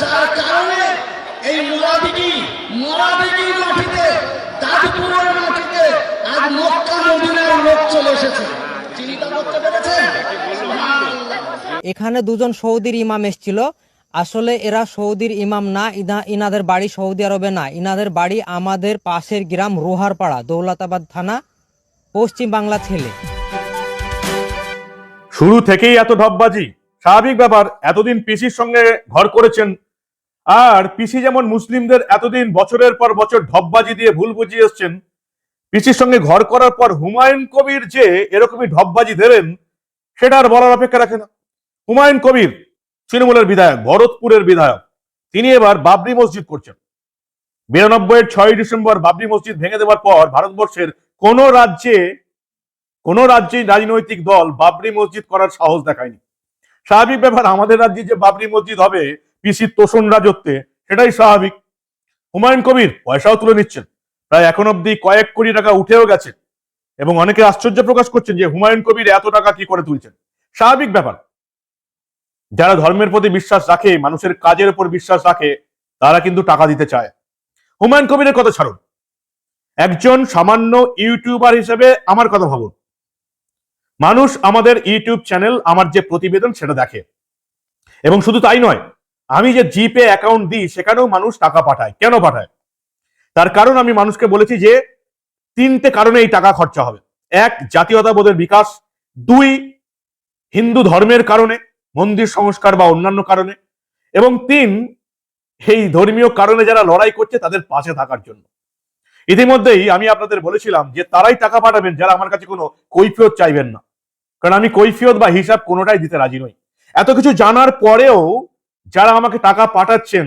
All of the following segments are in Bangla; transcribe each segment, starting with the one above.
যার কারণে এই মাটিতে তাজপুরের মাটিতে আজ মক্কা মদিনার লোক চলে এসেছে। চিন্তা করতে পেরেছেন? এখানে দুজন সৌদির ইমাম এসেছিল। আসলে এরা সৌদির ইমাম না ইনা- ইনাদের বাড়ি সৌদি আরবে না। ইনাদের বাড়ি আমাদের পাশের গ্রাম রোহারপাড়া দৌলতাবাদ থানা পশ্চিম বাংলা ছেলে। শুরু থেকেই এত ঢপবাজি স্বাভাবিক ব্যাপার এতদিন পিসির সঙ্গে ঘর করেছেন আর পিসি যেমন মুসলিমদের এতদিন বছরের পর বছর ঢপবাজি দিয়ে ভুল বুঝিয়ে এসছেন, পিসির সঙ্গে ঘর করার পর হুমায়ুন কবির যে এরকমই ঢপবাজি দেবেন সেটা আর বলার অপেক্ষা রাখে না। হুমায়ুন কবির তৃণমূলের বিধায়ক, ভরতপুরের বিধায়ক, তিনি এবার বাবরি মসজিদ করছেন। বিরানব্বই এর ছয় ডিসেম্বর বাবরি মসজিদ ভেঙে দেওয়ার পর ভারতবর্ষের কোন রাজ্যে, কোন রাজ্যেই রাজনৈতিক দল বাবরি মসজিদ করার সাহস দেখায়নি। স্বাভাবিক ব্যাপার, আমাদের রাজ্যে যে বাবরি মসজিদ হবে পিসির তোষণ রাজত্বে, সেটাই স্বাভাবিক। হুমায়ুন কবির পয়সাও তুলে নিচ্ছেন। প্রায় এখন অব্দি কয়েক কোটি টাকা উঠেও গেছে। এবং অনেকে আশ্চর্য প্রকাশ করছেন যে হুমায়ুন কবির এত টাকা কি করে তুলছেন। স্বাভাবিক ব্যাপার। যারা ধর্মের প্রতি বিশ্বাস রাখে, মানুষের কাজের উপর বিশ্বাস রাখে, তারা কিন্তু টাকা দিতে চায়। হুমায়ুন কবিরের কথা ছাড়ুন। একজন সামান্য ইউটিউবার হিসেবে আমার কথা ভাবুন। মানুষ আমাদের ইউটিউব চ্যানেল, আমার যে প্রতিবেদন, সেটা দেখে। এবং শুধু তাই নয় আমি যে জিপে অ্যাকাউন্ট দিই, সেখানেও মানুষ টাকা পাঠায়। কেন পাঠায়? তার কারণ আমি মানুষকে বলেছি যে, তিনটে কারণে এই টাকা খরচা হবে। এক, জাতীয়তাবোধের বিকাশ। দুই, হিন্দু ধর্মের কারণে, মন্দির সংস্কার বা অন্যান্য কারণে। এবং তিন, এই ধর্মীয় কারণে যারা লড়াই করছে, তাদের পাশে থাকার জন্য। ইতিমধ্যেই আমি আপনাদের বলেছিলাম যে, তারাই টাকা পাঠাবেন যারা আমার কাছে কোনো কৈফিয়ত চাইবেন না। কারণ আমি কৈফিয়ত বা হিসাব কোনোটাই দিতে রাজি নই। এত কিছু জানার পরেও যারা আমাকে টাকা পাঠাচ্ছেন,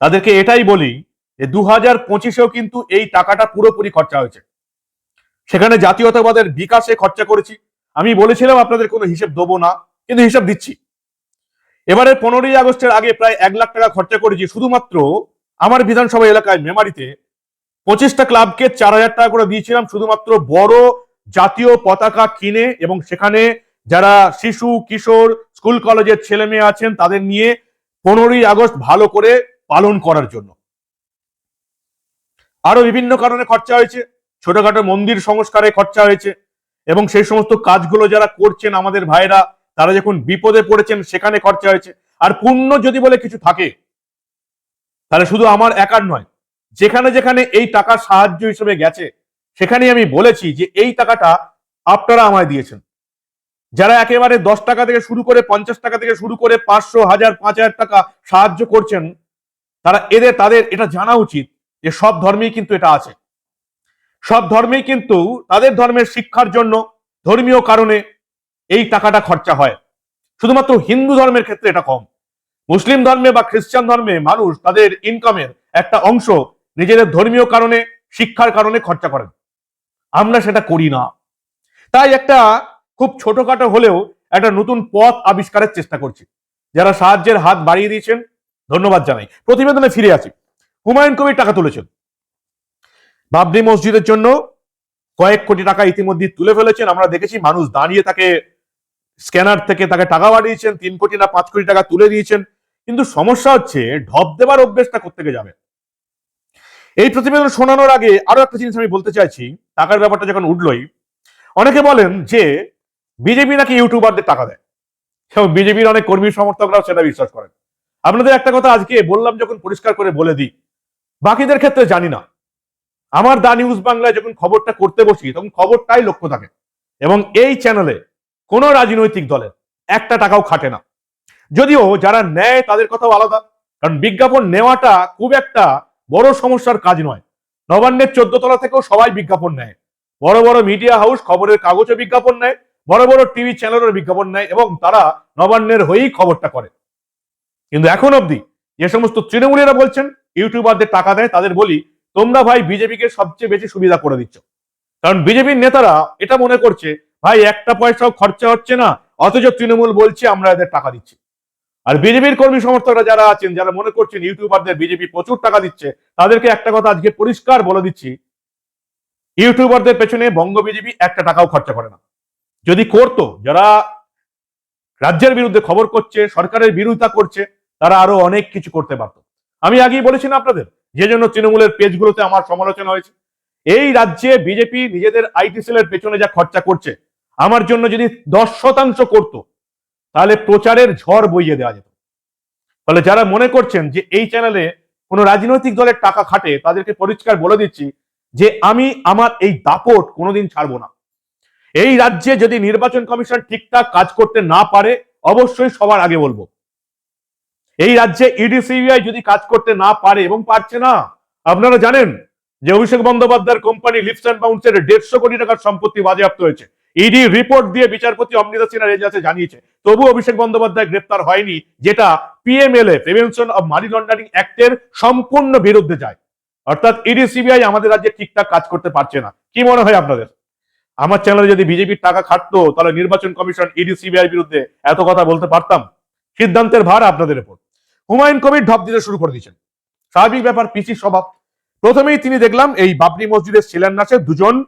তাদেরকে এটাই বলি যে দু হাজার পঁচিশেও কিন্তু এই টাকাটা পুরোপুরি খরচা হয়েছে। সেখানে জাতীয়তাবাদের বিকাশে খরচা করেছি। আমি বলেছিলাম আপনাদের কোনো হিসেব দেবো না, কিন্তু হিসাব দিচ্ছি। এবারে পনেরোই আগস্টের আগে প্রায় এক লাখ টাকা খরচা করেছি। শুধুমাত্র আমার বিধানসভা এলাকায় মেমারিতে পঁচিশটা ক্লাবকে চার হাজার টাকা করে দিয়েছিলাম। শুধুমাত্র বড় জাতীয় পতাকা কিনে এবং সেখানে যারা শিশু, কিশোর, স্কুল, কলেজের ছেলে মেয়ে আছেন, তাদের নিয়ে পনেরোই আগস্ট ভালো করে পালন করার জন্য। আরও বিভিন্ন কারণে খরচা হয়েছে। ছোটখাটো মন্দির সংস্কারে খরচা হয়েছে এবং সেই সমস্ত কাজগুলো যারা করছেন আমাদের ভাইরা তারা যখন বিপদে পড়েছেন সেখানে খরচা হয়েছে। আর পুণ্য যদি বলে কিছু থাকে, তাহলে শুধু আমার একার নয়, যেখানে যেখানে এই টাকা সাহায্য হিসেবে গেছে, সেখানেই আমি বলেছি যে এই টাকাটা আপনারা আমায় দিয়েছেন। যারা একেবারে দশ টাকা থেকে শুরু করে পঞ্চাশ টাকা থেকে শুরু করে পাঁচশো, হাজার, পাঁচ হাজার টাকা সাহায্য করছেন, তারা এদের, তাদের এটা জানা উচিত যে সব ধর্মেই কিন্তু এটা আছে। সব ধর্মেই কিন্তু তাদের ধর্মের শিক্ষার জন্য ধর্মীয় কারণে এই টাকাটা খরচা হয়। শুধুমাত্র হিন্দু ধর্মের ক্ষেত্রে এটা কম। মুসলিম ধর্মে বা খ্রিস্টান ধর্মে মানুষ তাদের ইনকামের একটা অংশ নিজেদের ধর্মীয় কারণে, শিক্ষার কারণে খরচা করেন। আমরা সেটা করি না। তাই একটা খুব ছোটখাটো হলেও একটা নতুন পথ আবিষ্কারের চেষ্টা করছি। যারা সাহায্যের হাত বাড়িয়ে দিয়েছেন, ধন্যবাদ জানাই। প্রতিবেদনে ফিরে আসি। হুমায়ুন কবির টাকা তুলেছেন। বাবরি মসজিদের জন্য কয়েক কোটি টাকা ইতিমধ্যে তুলে ফেলেছেন। আমরা দেখেছি মানুষ দাঁড়িয়ে তাকে স্ক্যানার থেকে তাকে টাকা বাড়িয়েছেন, তিন কোটি না পাঁচ কোটি টাকা তুলে দিয়েছেন। কিন্তু সমস্যা হচ্ছে, ঢপ দেবার অভ্যেসটা কোথেকে যাবে? এই প্রতিবেদন শোনানোর আগে আরও একটা জিনিস আমি বলতে চাইছি। টাকার ব্যাপারটা যখন উঠলই, অনেকে বলেন যে বিজেপি নাকি ইউটিউবারদের টাকা দেয়? এবং বিজেপির অনেক কর্মী সমর্থকরাও সেটা বিশ্বাস করেন। আপনাদের একটা কথা আজকে বললাম যখন পরিষ্কার করে বলে দিই, বাকিদের ক্ষেত্রে জানি না। আমার দা নিউজ বাংলায় যখন খবরটা করতে বসি, তখন খবরটাই লক্ষ্য থাকে। এবং এই চ্যানেলে কোনো রাজনৈতিক দলের একটা টাকাও খাটে না। যদিও যারা নেয় তাদের কথাও আলাদা, কারণ বিজ্ঞাপন নেওয়াটা খুব একটা বড় সমস্যার কাজ নয়। নবান্নের চোদ্দ তলা থেকেও সবাই বিজ্ঞাপন নেয়। বড় বড় মিডিয়া হাউস খবরের কাগজে বিজ্ঞাপন নেয়। বড় বড় টিভি চ্যানেলের বিজ্ঞাপন নেয় এবং তারা নবান্নের হয়েই খবরটা করে। কিন্তু এখন অবধি যে সমস্ত তৃণমূলীরা বলছেন, ইউটিউবারদের টাকা দেয়, তাদের বলি, তোমরা ভাই বিজেপিকে সবচেয়ে বেশি সুবিধা করে দিচ্ছ। কারণ বিজেপির নেতারা এটা মনে করছে, ভাই, একটা পয়সাও খরচা হচ্ছে না, অথচ তৃণমূল বলছে আমরা এদের টাকা দিচ্ছি। আর বিজেপির কর্মী সমর্থকরা যারা আছেন, যারা মনে করছেন ইউটিউবারদের বিজেপি প্রচুর টাকা দিচ্ছে, তাদেরকে একটা কথা আজকে পরিষ্কার বলে দিচ্ছি, ইউটিউবারদের পেছনে বঙ্গ বিজেপি একটা টাকাও খরচা করে না। যদি করতো, যারা রাজ্যের বিরুদ্ধে খবর করছে, সরকারের বিরোধিতা করছে, তারা আরও অনেক কিছু করতে পারত। আমি আগেই বলেছি না আপনাদের? যে জন্য তৃণমূলের পেজগুলোতে আমার সমালোচনা হয়েছে। এই রাজ্যে বিজেপি নিজেদের আইটি সেলের পেছনে যা খরচা করছে, আমার জন্য যদি দশ শতাংশ করত, তাহলে প্রচারের ঝড় বইয়ে দেওয়া যেত। ফলে যারা মনে করছেন যে এই চ্যানেলে কোনো রাজনৈতিক দলের টাকা খাটে, তাদেরকে পরিষ্কার বলে দিচ্ছি যে আমি আমার এই দাপট কোনোদিন ছাড়বো না। এই রাজ্যে যদি নির্বাচন কমিশন ঠিকঠাক কাজ করতে না পারে, অবশ্যই সবার আগে বলব। এই রাজ্যে ইডি সিবিআই যদি কাজ করতে না পারে এবং পারছে না, আপনারা জানেন যে অভিষেক বন্দ্যোপাধ্যায়ের কোম্পানি লিপস অ্যান্ড বাউন্সের দেড়শো কোটি টাকার সম্পত্তি বাজেয়াপ্ত হয়েছে। ইডি রিপোর্ট দিয়ে বিচারপতি অমৃতা সিনহার এজলাসে জানিয়েছে। তবু অভিষেক বন্দ্যোপাধ্যায় গ্রেপ্তার হয়নি, যেটা PMLA prevention of money laundering অ্যাক্টের সম্পূর্ণ বিরুদ্ধে যায়। অর্থাৎ ইডি সিবিআই আমাদের রাজ্যে ঠিকঠাক কাজ করতে পারছে না। কি মনে হয় আপনাদের? আমার চ্যানেলে যদি বিজেপির টাকা খাটতো, তাহলে নির্বাচন কমিশন ইডি সিবিআই বিরুদ্ধে এত কথা বলতে পারতাম। সিদ্ধান্তের ভার আপনাদের উপর। হুমায়ুন কবির ঢপ দিতে শুরু করে দিয়েছেন। স্বাভাবিক ব্যাপার, পিসি স্বভাব। প্রথমেই তিনি দেখলাম এই বাবরি মসজিদের শিলান্যাসে দুজন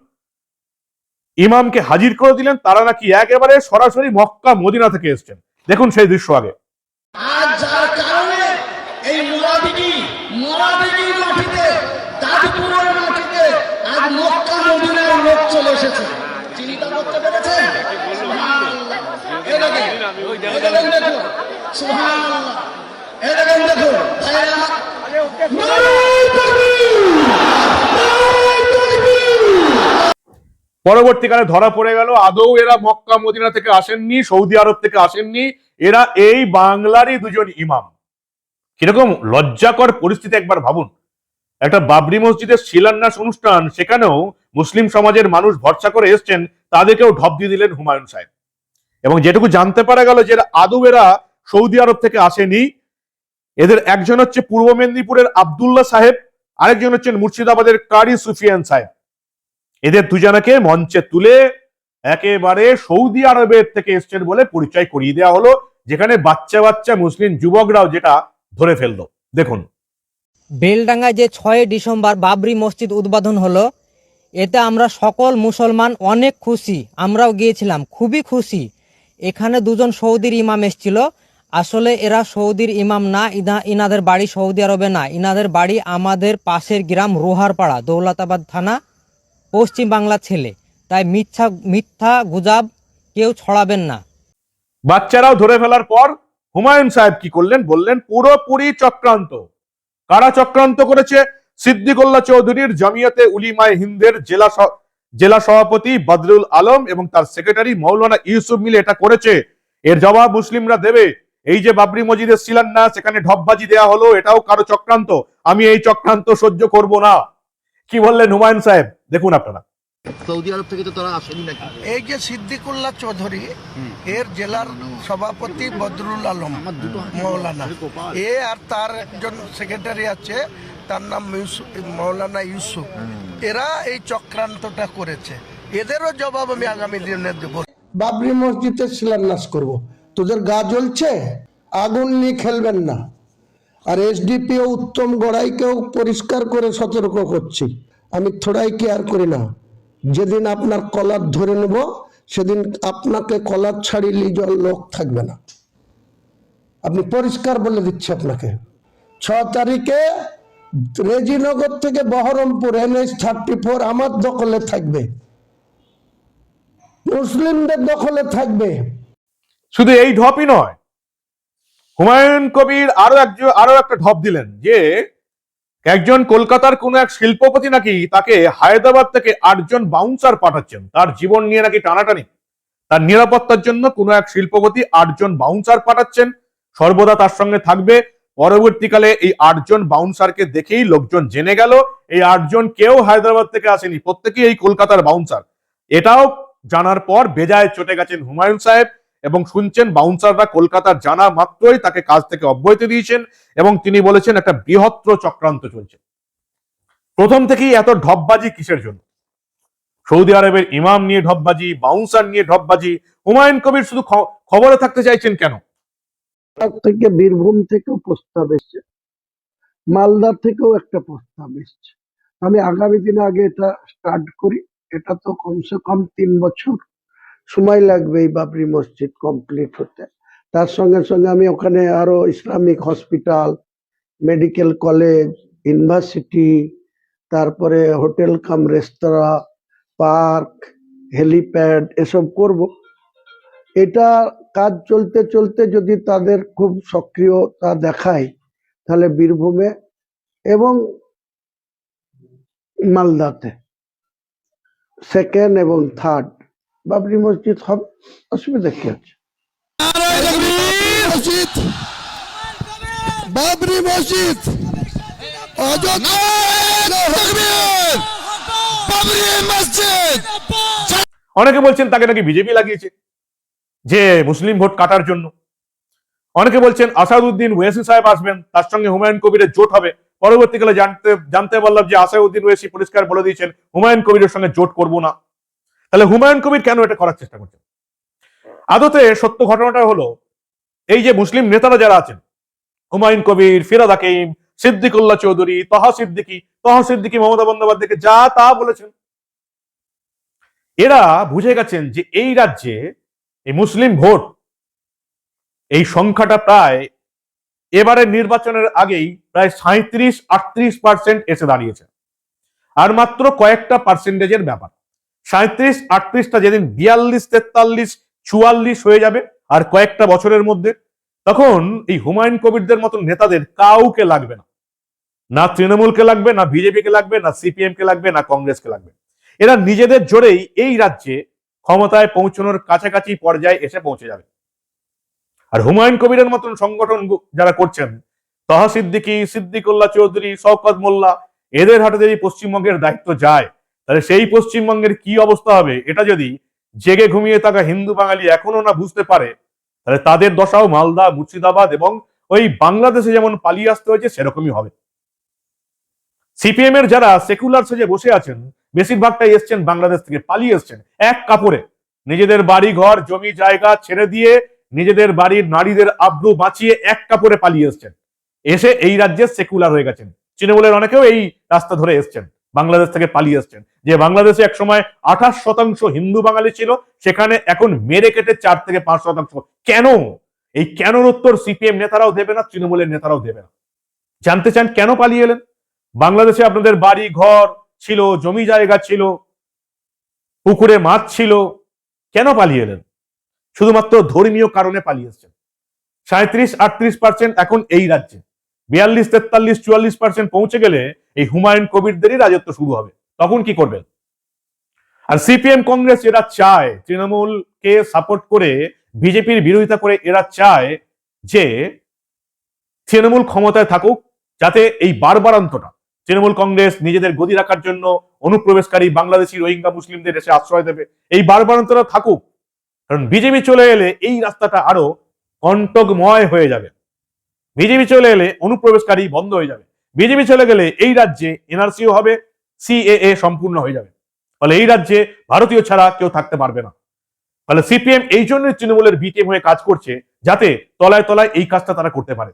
ইমামকে হাজির করে দিলেন। তারা নাকি একেবারে সরাসরি মক্কা, মদিনা থেকে এসছেন। দেখুন সেই দৃশ্য আগে। চলে এসেছে। পরবর্তীকালে ধরা পড়ে গেল, আদৌ এরা মক্কা, মদিনা থেকে আসেননি, সৌদি আরব থেকে আসেননি, এরা এই বাংলারই দুজন ইমাম। কীরকম লজ্জাকর পরিস্থিতি একবার ভাবুন। একটা বাবরি মসজিদের শিলান্যাস অনুষ্ঠান, সেখানেও মুসলিম সমাজের মানুষ ভরসা করে এসছেন তাদেরকেও ঢপ দিয়ে দিলেন হুমায়ুন সাহেব। এবং যেটুকু জানতে পারা গেল যে আদৌ এরা সৌদি আরব থেকে আসেনি, এদের একজন হচ্ছে পূর্ব মেদিনীপুরের আবদুল্লাহ সাহেব, আরেকজন হচ্ছেন মুর্শিদাবাদের কারি সুফিয়ান সাহেব। এদের দুজনকে মঞ্চে তুলে একেবারে সৌদি আরবের থেকে এসছেন বলে পরিচয় করিয়ে দেওয়া হলো, যেখানে বাচ্চা বাচ্চা মুসলিম যুবকরাও যেটা ধরে ফেলল। দেখুন। বেলডাঙ্গায় যে ছয় ডিসেম্বর বাবরি মসজিদ উদ্বোধন হলো এতে আমরা সকল মুসলমান অনেক খুশি, আমরাও গিয়েছিলাম, খুবই খুশি। এখানে দুজন সৌদির ইমাম এসেছিল। আসলে এরা সৌদির ইমাম না ইনা ইনাদের বাড়ি সৌদি আরবে না। ইনাদের বাড়ি আমাদের পাশের গ্রাম রোহারপাড়া, দৌলতাবাদ থানা, পশ্চিম বাংলা ছেলে। তাই মিথ্যা মিথ্যা গুজাব কেউ ছড়াবেন না। বাচ্চারাও ধরে ফেলার পর হুমায়ুন সাহেব কি করলেন? বললেন, পুরোপুরি চক্রান্ত। কারা চক্রান্ত করেছে? সিদ্দিকুল্লাহ চৌধুরীর জামিয়াতে উলিমায় হিন্দের জেলা জেলা সভাপতি বদরুল আলম এবং তার সেক্রেটারি মৌলানা ইউসুফ মিলে এটা করেছে। এর জবাব মুসলিমরা দেবে। এই যে বাবরি মসজিদের শিলান্যাস সেখানে ঢপবাজি দেয়া হলো, এটাও কারও চক্রান্ত। আমি এই চক্রান্ত সহ্য করব না। কি বললেন হুমায়ুন সাহেব? দেখুন আপনারা। সৌদি আরব থেকে তো তারা আসেনি নাকি? এই যে সিদ্দিকুল্লাহ চৌধুরী এর জেলার সভাপতি বদরুল আলম মৌলানা। এ আর তার একজন সেক্রেটারি আছে তার নাম মৌলানা ইউসুফ। এরা এই চক্রান্তটা করেছে। এদেরও জবাব আমি আগামী দিনে দেবো। বাবরি মসজিদে শিলান্যাস করব। তোদের গা জ্বলছে? আগুন নিয়ে খেলবেন না। আর এসডিপিও উত্তম গড়াইকেও পরিষ্কার করে সতর্ক করছি। আমি থোড়াই কেয়ার করি না। যেদিন আপনার কলার ধরে নেব, সেদিন আপনাকে কলার ছাড়ি লিজল লোক থাকবে না। আপনি পরিষ্কার বলে দিচ্ছি আপনাকে। ছ তারিখে রেজিনগর থেকে বহরমপুর এনএস থার্টি ফোর আমার দখলে থাকবে। মুসলিমদের দখলে থাকবে। শুধু এই ঢপই নয়, হুমায়ুন কবির আরও একজন আরও একটা ঢপ দিলেন যে একজন কলকাতার কোন এক শিল্পপতি নাকি তাকে হায়দ্রাবাদ থেকে আটজন বাউন্সার পাঠাচ্ছেন? তার জীবন নিয়ে নাকি টানাটানি। তার নিরাপত্তার জন্য কোনো এক শিল্পপতি আটজন বাউন্সার পাঠাচ্ছেন? সর্বদা তার সঙ্গে থাকবে। পরবর্তীকালে এই আটজন বাউন্সারকে দেখেই লোকজন জেনে গেল, এই আটজন কেউ হায়দ্রাবাদ থেকে আসেনি। প্রত্যেকেই এই কলকাতার বাউন্সার এটাও জানার পর বেজায় চটে গেছেন হুমায়ুন সাহেব। এবং শুনছেন বাউন্সাররা কলকাতার জানা মাত্রই তাকে কাজ থেকে অব্যাহতি দিয়েছেন এবং তিনি বলেছেন একটা বৃহত্তর চক্রান্ত চলছে। প্রথম থেকেই এত ঢপবাজি কিসের জন্য? সৌদি আরবের ইমাম নিয়ে ঢপবাজি, বাউন্সার নিয়ে ঢপবাজি, হুমায়ুন কবির শুধু খবরে থাকতে চাইছেন কেন? তার থেকে বীরভূম থেকেও প্রস্তাব এসছে। মালদা থেকেও একটা প্রস্তাব এসছে। আমি আগামী দিনে আগে এটা স্টার্ট করি। এটা তো কমসে কম তিন বছর সময় লাগবে এই বাবরি মসজিদ কমপ্লিট হতে। তার সঙ্গে সঙ্গে আমি ওখানে আরও Islamic hospital medical college university তারপরে hotel cum, restaurant, park helipad এসব করব। এটা কাজ চলতে চলতে যদি তাদের খুব সক্রিয়তা দেখায়, তাহলে বীরভূমে এবং মালদাতে। সেকেন্ড এবং থার্ড বাবরি মসজিদ হবে অসুবিধা কি আছে? মসজিদ বাবরি মসজিদ। অযোধ্যা বাবরি মসজিদ। অনেকে বলছেন তাকে নাকি বিজেপি লাগিয়েছে যে মুসলিম ভোট কাটার জন্য। অনেকে বলছেন আসাদুদ্দিন ওয়েসি সাহেব আসবেন তার সঙ্গে হুমায়ুন কবিরের জোট হবে। পরবর্তীকালে জানতে জানতে পারলাম যে আসাদুদ্দিন ওয়েসি পরিষ্কার বলে দিয়েছেন হুমায়ুন কবিরের সঙ্গে জোট করব না। তাহলে হুমায়ুন কবির কেন এটা করার চেষ্টা করছেন? আদতে সত্য ঘটনাটা হলো, এই যে মুসলিম নেতারা যারা আছেন, হুমায়ুন কবির, ফিরাদ হাকিম, সিদ্দিকুল্লাহ চৌধুরী, তহা সিদ্দিকি তহা সিদ্দিকি মমতা বন্দ্যোপাধ্যায়কে যা তা বলেছেন, এরা বুঝে গেছেন যে এই রাজ্যে এই মুসলিম ভোট, এই সংখ্যাটা প্রায় এবারের নির্বাচনের আগেই প্রায় সাঁত্রিশ আটত্রিশ পার্সেন্ট এসে দাঁড়িয়েছে। আর মাত্র কয়েকটা পার্সেন্টেজের ব্যাপার। সাঁত্রিশ আটত্রিশটা যেদিন বিয়াল্লিশ, তেতাল্লিশ, চুয়াল্লিশ হয়ে যাবে, আর কয়েকটা বছরের মধ্যে, তখন এই হুমায়ুন কবিরদের মতন নেতাদের কাউকে লাগবে না। না তৃণমূলকে লাগবে, না বিজেপিকে লাগবে, না সিপিএম কে লাগবে, না কংগ্রেসকে লাগবে। এরা নিজেদের জোরেই এই রাজ্যে ক্ষমতায় পৌঁছানোর কাছাকাছি পর্যায়ে এসে পৌঁছে যাবে। আর হুমায়ুন কবিরের মতন সংগঠন যারা করছেন তহা সিদ্দিকি সিদ্দিকুল্লাহ চৌধুরী, শওকত মোল্লা, এদের হাতে যদি পশ্চিমবঙ্গের দায়িত্ব যায় তাহলে সেই পশ্চিমবঙ্গের কি অবস্থা হবে? এটা যদি জেগে ঘুমিয়ে থাকা হিন্দু বাঙালি এখনও না বুঝতে পারে, তাহলে তাদের দশাও মালদা, মুর্শিদাবাদ এবং ওই বাংলাদেশে যেমন পালিয়ে আসতে হয়েছে, সেরকমই হবে। সিপিএম এর যারা সেকুলার সেজে বসে আছেন, বেশিরভাগটাই এসছেন বাংলাদেশ থেকে, পালিয়ে এসছেন এক কাপড়ে। নিজেদের বাড়ি, ঘর, জমি, জায়গা ছেড়ে দিয়ে নিজেদের বাড়ির নারীদের আব্রু বাঁচিয়ে এক কাপড়ে পালিয়ে এসছেন। এসে এই রাজ্যে সেকুলার হয়ে গেছেন। তৃণমূলের অনেকেও এই রাস্তা ধরে এসছেন। বাংলাদেশ থেকে পালিয়ে এসছেন। যে বাংলাদেশে এক সময় আঠাশ শতাংশ হিন্দু বাঙালি ছিল, সেখানে এখন মেরে কেটে চার থেকে পাঁচ শতাংশ। কেন? এই কেনর উত্তর সিপিএম নেতারাও দেবে না, তৃণমূলের নেতারাও দেবে না। জানতে চান কেন পালিয়ে এলেন? বাংলাদেশে আপনাদের বাড়ি, ঘর ছিল, জমি জায়গা ছিল, পুকুরে মাছ ছিল, কেন পালিয়ে এলেন? শুধুমাত্র ধর্মীয় কারণে পালিয়ে এসছেন। সাঁত্রিশ আটত্রিশ পার্সেন্ট এখন এই রাজ্যে। বিয়াল্লিশ, তেতাল্লিশ, চুয়াল্লিশ পার্সেন্ট পৌঁছে গেলে এই হুমায়ুন কবিরদেরই রাজত্ব শুরু হবে। তখন কি করবেন আর সিপিএম কংগ্রেস এরা চায়, তৃণমূলকে সাপোর্ট করে, বিজেপির বিরোধিতা করে এরা চায় যে তৃণমূল ক্ষমতায় থাকুক, যাতে এই বারবারান্তটা, তৃণমূল কংগ্রেস নিজেদের গদি রাখার জন্য অনুপ্রবেশকারী বাংলাদেশি রোহিঙ্গা মুসলিমদের এসে আশ্রয় দেবে। এই বারবারান্তরা থাকুক। কারণ বিজেপি চলে এলে এই রাস্তাটা আরও কণ্টকময় হয়ে যাবে। বিজেপি চলে এলে অনুপ্রবেশকারী বন্ধ হয়ে যাবে। বিজেপি চলে গেলে এই রাজ্যে এনআরসিও হবে সিএএ সম্পূর্ণ হয়ে যাবে। ফলে এই রাজ্যে ভারতীয় ছাড়া কেউ থাকতে পারবে না। ফলে সিপিএম এই জন্যই তৃণমূলের বিটিএম হয়ে কাজ করছে যাতে তলায় তলায় এই কাজটা তারা করতে পারে।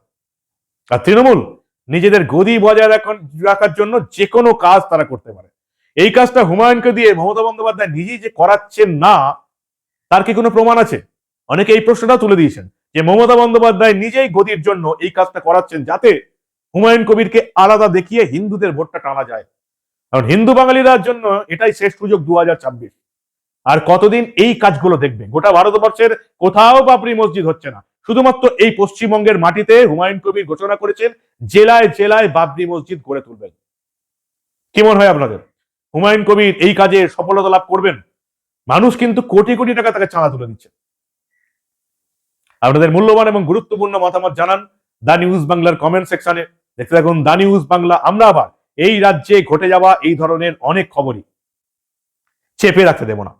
আর তৃণমূল নিজেদের গদি বজায় রাখার জন্য যে কোনো কাজ তারা করতে পারে। এই কাজটা হুমায়ুনকে দিয়ে মমতা বন্দ্যোপাধ্যায় নিজেই যে করাচ্ছেন না, তার কি কোনো প্রমাণ আছে? অনেকে এই প্রশ্নটা তুলে দিয়েছেন যে মমতা বন্দ্যোপাধ্যায় নিজেই গদির জন্য এই কাজটা করাচ্ছেন যাতে হুমায়ুন কবিরকে আলাদা দেখিয়ে হিন্দুদের ভোটটা টানা যায়। কারণ হিন্দু বাঙালিরার জন্য এটাই শেষ সুযোগ দু আর কতদিন এই কাজগুলো দেখবে? গোটা ভারতবর্ষের কোথাও বাবরি মসজিদ হচ্ছে না। শুধুমাত্র এই পশ্চিমবঙ্গের মাটিতে হুমায়ুন কবির ঘোষণা করেছেন, জেলায় জেলায় বাবরি মসজিদ গড়ে তুলবেন। কি মনে হয় আপনাদের? হুমায়ুন কবির এই কাজে সফলতা লাভ করবেন? মানুষ কিন্তু কোটি কোটি টাকা তাকে চাঁদা তুলে দিচ্ছে। আপনাদের মূল্যবান এবং গুরুত্বপূর্ণ মতামত জানান দা নিউজ বাংলার কমেন্ট সেকশনে। দেখতে থাকুন দা নিউজ বাংলা, আমরা আবার এই রাজ্যে ঘটে যাওয়া এই ধরনের অনেক খবরই চেপে রাখতে দেব না।